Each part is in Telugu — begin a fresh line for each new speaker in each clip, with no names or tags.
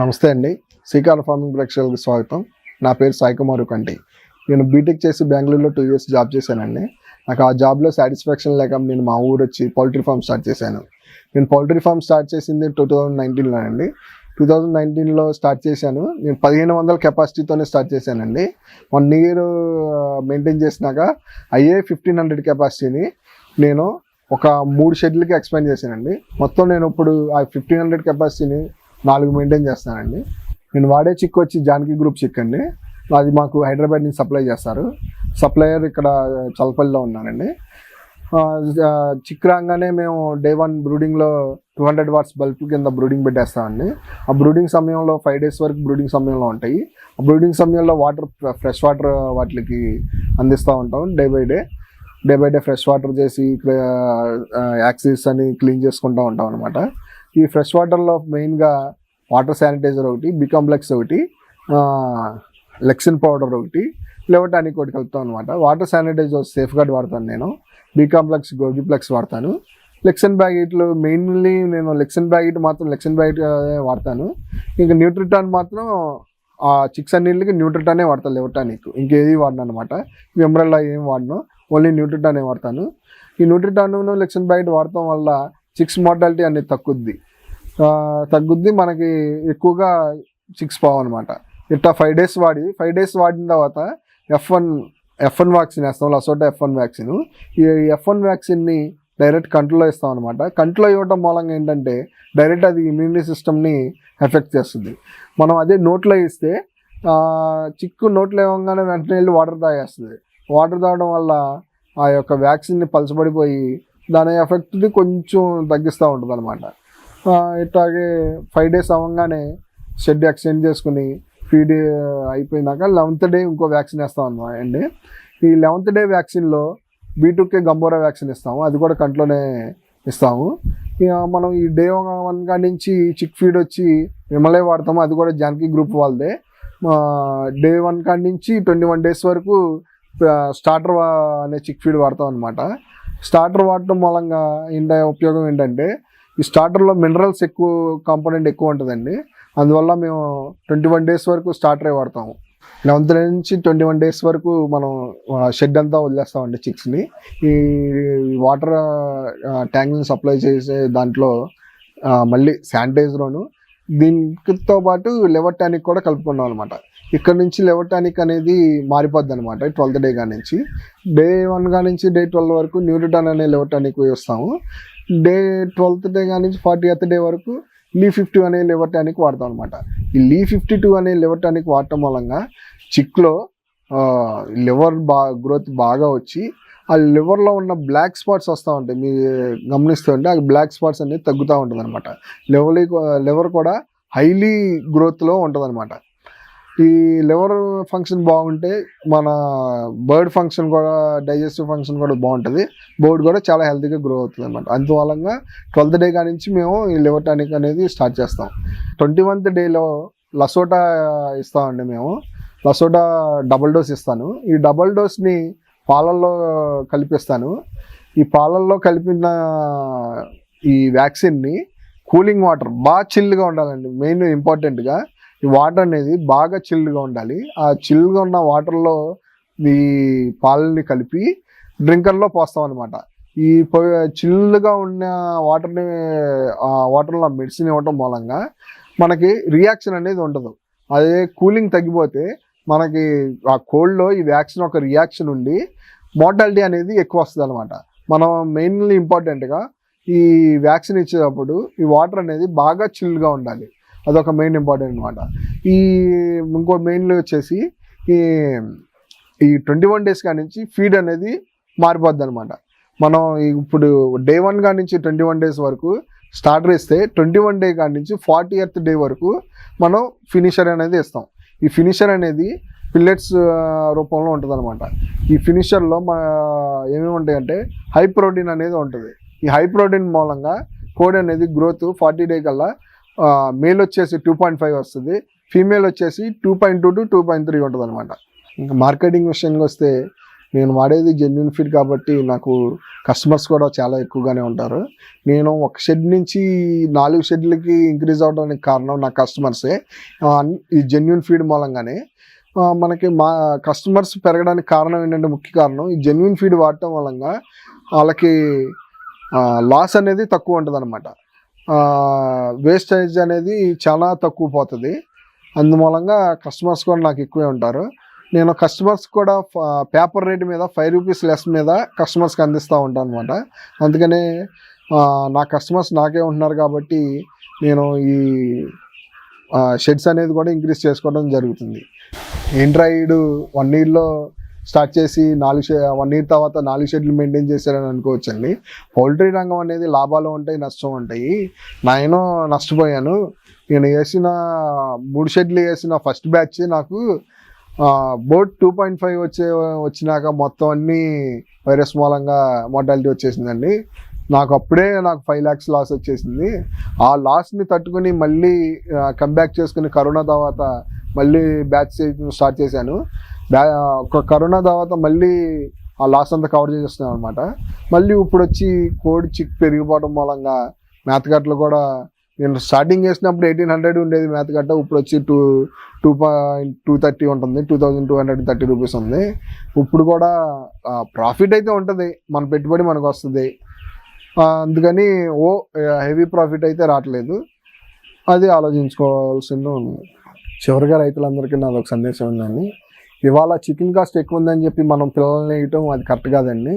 నమస్తే అండి. శ్రీకార ఫార్మింగ్ ప్రేక్షకులకు స్వాగతం. నా పేరు సాయికుమారు కంటి. నేను బీటెక్ చేసి బెంగళూరులో టూ ఇయర్స్ జాబ్ చేశానండి. నాకు ఆ జాబ్లో సాటిస్ఫాక్షన్ లేక నేను మా ఊరు వచ్చి పౌల్ట్రీ ఫామ్ స్టార్ట్ చేశాను. నేను పౌల్ట్రీ ఫామ్ స్టార్ట్ చేసింది టూ థౌజండ్ నైన్టీన్లో అండి టూ థౌజండ్ నైన్టీన్లో స్టార్ట్ చేశాను. నేను పదిహేను వందల కెపాసిటీతోనే స్టార్ట్ చేశానండి. వన్ ఇయర్ మెయింటైన్ చేసినాక అయ్యే ఫిఫ్టీన్ హండ్రెడ్ కెపాసిటీని నేను ఒక మూడు షెడ్లకి ఎక్స్పాండ్ చేశానండి. మొత్తం నేను ఇప్పుడు ఆ ఫిఫ్టీన్ హండ్రెడ్ కెపాసిటీని నాలుగు మెయింటైన్ చేస్తానండి. నేను వాడే చిక్ వచ్చి జానకి గ్రూప్ చిక్ అండి. అది మాకు హైదరాబాద్ నుంచి సప్లై చేస్తారు. సప్లయర్ ఇక్కడ చలపల్లిలో ఉన్నానండి చిక్ రాగానే మేము డే వన్ బ్రూడింగ్లో టూ హండ్రెడ్ వాట్స్ బల్బ్ కింద బ్రూడింగ్ పెట్టేస్తామండి. ఆ బ్రూడింగ్ సమయంలో ఫైవ్ డేస్ వరకు బ్రూడింగ్ సమయంలో ఉంటాయి. ఆ బ్రూడింగ్ సమయంలో వాటర్ ఫ్రెష్ వాటర్ వాటికి అందిస్తూ ఉంటాం day by day day by day fresh water చేసి యాక్సిస్ అని క్లీన్ చేసుకుంటూ ఉంటాం అనమాట ఈ ఫ్రెష్ వాటర్లో మెయిన్గా వాటర్ శానిటైజర్ ఒకటి బికాంప్లెక్స్ ఒకటి లెక్సిన్ పౌడర్ ఒకటి లెవటానిక్ ఒకటి కలుపుతాం అనమాట వాటర్ శానిటైజర్ సేఫ్ గార్డ్ వాడతాను నేను. బీకాంప్లెక్స్ గోబీప్లెక్స్ వాడతాను. లెక్సన్ బ్యాగెట్లు మెయిన్లీ నేను లెక్సన్ బ్యాగెట్ మాత్రం లెక్సన్ బ్యాగెట్ వాడతాను. ఇంకా న్యూట్రిటాన్ మాత్రం ఆ చిక్స్ అన్నింటికి న్యూట్రిటానే వాడతాను లెవటానిక్ ఇంకేది వాడను అనమాట విమ్రల్లా ఏం వాడను. ఓన్లీ న్యూట్రిటానే వాడతాను. ఈ న్యూట్రిటాన్ లెక్సన్ బ్యాగెట్ వాడటం వల్ల సిక్స్ మోర్టాలిటీ అనేది తగ్గుద్ది తగ్గుద్ది మనకి ఎక్కువగా చిక్స్ పావు అనమాట ఇట్లా ఫైవ్ డేస్ వాడి ఫైవ్ డేస్ వాడిన తర్వాత F one F one vaccine వేస్తాం లసోటా ఎఫ్ వన్ వ్యాక్సిన్. ఈ ఎఫ్ వన్ వ్యాక్సిన్ని డైరెక్ట్ కంట్లో ఇస్తాం అనమాట కంట్లో ఇవ్వడం మూలంగా ఏంటంటే డైరెక్ట్ అది ఇమ్యూనిటీ సిస్టమ్ని ఎఫెక్ట్ చేస్తుంది. మనం అదే నోట్లో ఇస్తే చిక్కు నోట్లో ఇవ్వగానే వెంటనే వెళ్ళి వాటర్ తాగేస్తుంది. వాటర్ తాగడం వల్ల ఆ యొక్క వ్యాక్సిన్ని పలచబడిపోయి దాని ఎఫెక్ట్ని కొంచెం తగ్గిస్తూ ఉంటుంది అనమాట ఇట్లాగే ఫైవ్ డేస్ అవ్వగానే షెడ్ ఎక్స్టెండ్ చేసుకుని ఫీడ్ అయిపోయినాక లెవెంత్ డే ఇంకో వ్యాక్సిన్ వేస్తాం అండి. ఈ eleventh day వ్యాక్సిన్లో B two K Gumboro vaccine ఇస్తాము. అది కూడా కంట్లోనే ఇస్తాము. ఇక మనం ఈ డే వన్ కాడి నుంచి చిక్ ఫీడ్ వచ్చి విమలే వాడతాము. అది కూడా జానకి గ్రూప్ వాళ్ళదే. డే వన్ కాడి నుంచి ట్వంటీ వన్ డేస్ వరకు స్టార్టర్ అనే చిక్ ఫీడ్ వాడతాం అనమాట స్టార్టర్ వాడటం మూలంగా ఏంట ఉపయోగం ఏంటంటే ఈ స్టార్టర్లో మినరల్స్ ఎక్కువ కాంపోనెంట్ ఎక్కువ ఉంటుందండి. అందువల్ల మేము ట్వంటీ వన్ డేస్ వరకు స్టార్టరే వాడతాము. లెవెంత్ నుంచి ట్వంటీ వన్ డేస్ వరకు మనం షెడ్ అంతా వదిలేస్తామండి చిక్స్ని. ఈ వాటర్ ట్యాంక్ని సప్లై చేసే దాంట్లో మళ్ళీ శానిటైజర్ను దీనితో పాటు లివర్ టానిక్ కూడా కలుపుకున్నాం అనమాట ఇక్కడ నుంచి లేవటానికి టానిక్ అనేది మారిపోద్ది అనమాట ట్వెల్త్ డే గా నుంచి. డే వన్గా నుంచి డే ట్వెల్వ్ వరకు న్యూట్రిటాన్ అనే లేవటానికి వస్తాము. డే ట్వెల్త్ డే గా నుంచి ఫార్టీ ఎత్ డే వరకు లీ ఫిఫ్టీ అనే లేవటానికి వాడతాం అనమాట ఈ లీ ఫిఫ్టీ టూ అనే లేవటానికి వాడటం మూలంగా చిక్లో లివర్ బా గ్రోత్ బాగా వచ్చి ఆ లివర్లో ఉన్న బ్లాక్ స్పాట్స్ వస్తూ ఉంటాయి. మీరు గమనిస్తుంటే ఆ బ్లాక్ స్పాట్స్ అనేది తగ్గుతూ ఉంటుంది అనమాట లివర్ లివర్ కూడా హైలీ గ్రోత్లో ఉంటుంది అనమాట ఈ లివర్ ఫంక్షన్ బాగుంటే మన బర్డ్ ఫంక్షన్ కూడా డైజెస్టివ్ ఫంక్షన్ కూడా బాగుంటుంది. బోర్డ్ కూడా చాలా హెల్తీగా గ్రో అవుతుంది అనమాట అందువలంగా ట్వెల్త్ డే కాడి నుంచి మేము ఈ లివర్ టానిక్ అనేది స్టార్ట్ చేస్తాం. ట్వంటీ వన్త్ డేలో లసోటా ఇస్తామండి మేము. లసోటా డబుల్ డోస్ ఇస్తాను. ఈ డబుల్ డోస్ని పాలల్లో కలిపిస్తాను. ఈ పాలల్లో కలిపిన ఈ వ్యాక్సిన్ని కూలింగ్ వాటర్ బాగా చిల్గా ఉండాలండి. మెయిన్ ఇంపార్టెంట్గా ఈ వాటర్ అనేది బాగా చిల్డ్గా ఉండాలి. ఆ చిల్గా ఉన్న వాటర్లో ఈ పాలని కలిపి డ్రింకర్లో పోస్తాం అనమాట ఈ చిల్లుగా ఉన్న వాటర్ని ఆ వాటర్లో మెడిసిన్ ఇవ్వటం మూలంగా మనకి రియాక్షన్ అనేది ఉండదు. అదే కూలింగ్ తగ్గిపోతే మనకి ఆ కోల్డ్లో ఈ వ్యాక్సిన్ ఒక రియాక్షన్ ఉండి మోర్టాలిటీ అనేది ఎక్కువ వస్తుంది అనమాట మనం మెయిన్లీ ఇంపార్టెంట్గా ఈ వ్యాక్సిన్ ఇచ్చేటప్పుడు ఈ వాటర్ అనేది బాగా చిల్గా ఉండాలి. అదొక మెయిన్ ఇంపార్టెంట్ అనమాట ఈ ఇంకో మెయిన్లో వచ్చేసి ఈ ఈ ట్వంటీ వన్ డేస్ కాడి నుంచి ఫీడ్ అనేది మారిపోద్ది అనమాట మనం ఇప్పుడు డే వన్ కాడి నుంచి ట్వంటీ వన్ డేస్ వరకు స్టార్టర్ ఇస్తే ట్వంటీ వన్ డే కాడి నుంచి ఫార్టీ ఎయిత్ డే వరకు మనం ఫినిషర్ అనేది ఇస్తాం ఈ ఫినిషర్ అనేది పిల్లెట్స్ రూపంలో ఉంటుంది అనమాట ఈ ఫినిషర్లో మా ఏమేమి ఉంటాయంటే హై ప్రోటీన్ అనేది ఉంటుంది. ఈ హై ప్రోటీన్ మూలంగా కోడి అనేది గ్రోత్ ఫార్టీ డే కల్లా మేల్ వచ్చేసి టూ పాయింట్ ఫైవ్ వస్తుంది. ఫీమేల్ వచ్చేసి two point two to two point three ఉంటుంది అనమాట ఇంకా మార్కెటింగ్ విషయానికి వస్తే నేను వాడేది జెన్యున్ ఫీడ్ కాబట్టి నాకు కస్టమర్స్ కూడా చాలా ఎక్కువగానే ఉంటారు. నేను ఒక షెడ్ నుంచి నాలుగు షెడ్లకి ఇంక్రీజ్ అవడానికి కారణం నా కస్టమర్సే ఈ జెన్యున్ ఫీడ్ మూలంగానే. మనకి మా కస్టమర్స్ పెరగడానికి కారణం ఏంటంటే ముఖ్య కారణం ఈ జెన్యున్ ఫీడ్ వాడటం వలన వాళ్ళకి లాస్ అనేది తక్కువ ఉంటుంది అనమాట వేస్టేజ్ అనేది చాలా తక్కువ పోతుంది. అందుమూలంగా కస్టమర్స్ కూడా నాకు ఎక్కువే ఉంటారు. నేను కస్టమర్స్ కూడా పేపర్ రేట్ మీద ఫైవ్ రూపీస్ లెస్ మీద కస్టమర్స్కి అందిస్తూ ఉంటాను అనమాట అందుకనే నా కస్టమర్స్ నాకే ఉంటున్నారు కాబట్టి నేను ఈ షెడ్స్ అనేది కూడా ఇంక్రీజ్ చేసుకోవడం జరుగుతుంది. ఏంట్రాయిడు వన్ ఇయర్లో స్టార్ట్ చేసి నాలుగు షె వన్ ఇయర్ తర్వాత నాలుగు షెడ్లు మెయింటైన్ చేశారని అనుకోవచ్చండి. పౌల్ట్రీ రంగం అనేది లాభాలు ఉంటాయి నష్టం ఉంటాయి. నేను నష్టపోయాను. నేను వేసిన మూడు షెడ్లు వేసిన ఫస్ట్ బ్యాచ్ నాకు బోట్ టూ పాయింట్ ఫైవ్ వచ్చే వచ్చినాక మొత్తం అన్నీ వైరస్ మూలంగా మోర్టాలిటీ వచ్చేసిందండి. నాకు అప్పుడే నాకు ఫైవ్ ల్యాక్స్ లాస్ వచ్చేసింది. ఆ లాస్ని తట్టుకుని మళ్ళీ కంబ్యాక్ చేసుకుని కరోనా తర్వాత మళ్ళీ బ్యాచ్ స్టార్ట్ చేశాను. ఒక కరోనా తర్వాత మళ్ళీ ఆ లాస్ అంతా కవర్ చేసేస్తున్నాం అనమాట మళ్ళీ ఇప్పుడు వచ్చి కోడి చిక్ పెరిగిపోవడం మూలంగా మేతగట్లు కూడా నేను స్టార్టింగ్ చేసినప్పుడు ఎయిటీన్ హండ్రెడ్ ఉండేది మేతగట్ట ఇప్పుడు వచ్చి two two point two thirty ఉంటుంది two thousand two hundred thirty rupees ఉంది. ఇప్పుడు కూడా ప్రాఫిట్ అయితే ఉంటుంది మన పెట్టుబడి మనకు వస్తుంది. అందుకని ఓ హెవీ ప్రాఫిట్ అయితే రావట్లేదు. అది ఆలోచించుకోవాల్సింది ఉంది. చివరిగా రైతులందరికీ నాది ఒక సందేశం ఉందండి. ఇవాళ చికెన్ కాస్ట్ ఎక్కువ ఉందని చెప్పి మనం పిల్లల్ని వేయటం అది కరెక్ట్ కాదండి.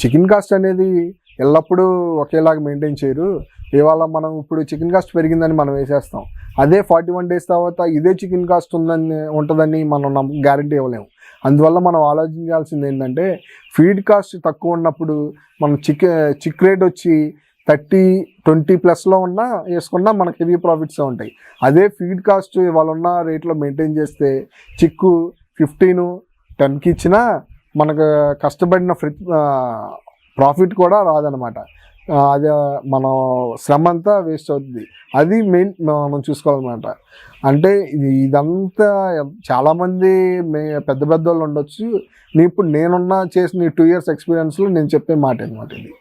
చికెన్ కాస్ట్ అనేది ఎల్లప్పుడూ ఒకేలాగా మెయింటైన్ చేయరు. ఇవాళ మనం ఇప్పుడు చికెన్ కాస్ట్ పెరిగిందని మనం వేసేస్తాం. అదే ఫార్టీ వన్ డేస్ తర్వాత ఇదే చికెన్ కాస్ట్ ఉందని ఉంటుందని మనం గ్యారంటీ ఇవ్వలేము. అందువల్ల మనం ఆలోచించాల్సింది ఏంటంటే ఫీడ్ కాస్ట్ తక్కువ ఉన్నప్పుడు మనం చిక్ చిక్ రేట్ వచ్చి థర్టీ ట్వంటీ ప్లస్లో ఉన్నా వేసుకున్నా మనకి హెవీ ప్రాఫిట్స్ ఉంటాయి. అదే ఫీడ్ కాస్ట్ ఇవాళ ఉన్న రేట్లో మెయింటైన్ చేస్తే చిక్కు ఫిఫ్టీను టెన్కి ఇచ్చినా మనకు కష్టపడిన ఫ్రి ప్రాఫిట్ కూడా రాదనమాట అది మన శ్రమ అంతా వేస్ట్ అవుతుంది. అది మెయిన్ మనం చూసుకోవాలన్నమాట. అంటే ఇది ఇదంతా చాలామంది మే పెద్ద పెద్ద వాళ్ళు ఉండొచ్చు. నీ ఇప్పుడు నేనున్న చేసిన టూ ఇయర్స్ ఎక్స్పీరియన్స్లో నేను చెప్పే మాట అనమాట ఇది.